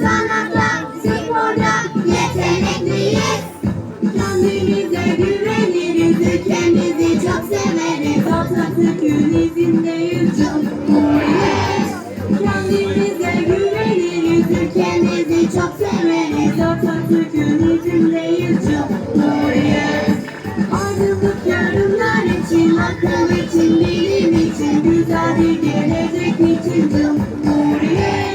sanatta, sporda yetenekliyiz. Kendimize güveniriz, ülkemizi çok severiz. Atatürk izindeyiz cumhuriyet. Kendimize güveniriz, ülkemizi çok severiz. Atatürk izindeyiz cumhuriyet. Ayrılık yarınlar için, akıl için, bilim için, güzel bir gelecek için cumhuriyet.